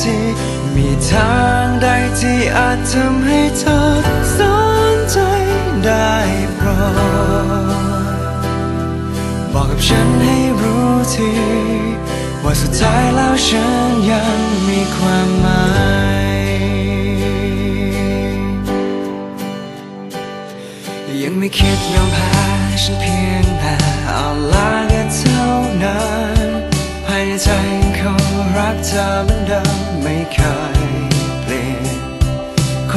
ทีมีทางใดที่อาจทำให้เธอสนใจได้โปรดบอกกับฉันให้รู้ที ว่าสุดท้ายแล้วฉันยังมีความหมาย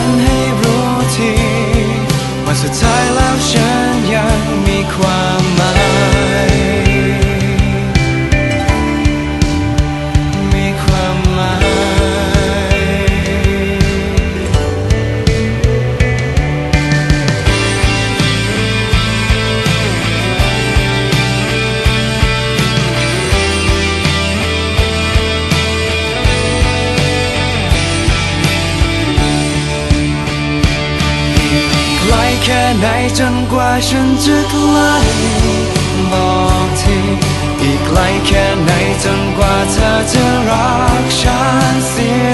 นให้รู้ทีว่าสุดท้ายแล้วฉันยังมีความ แค่ไหนจนกว่าฉันจะไกลบอกทีอีกไกลแค่ไหนจนกว่าเธอจะรักฉันเสีย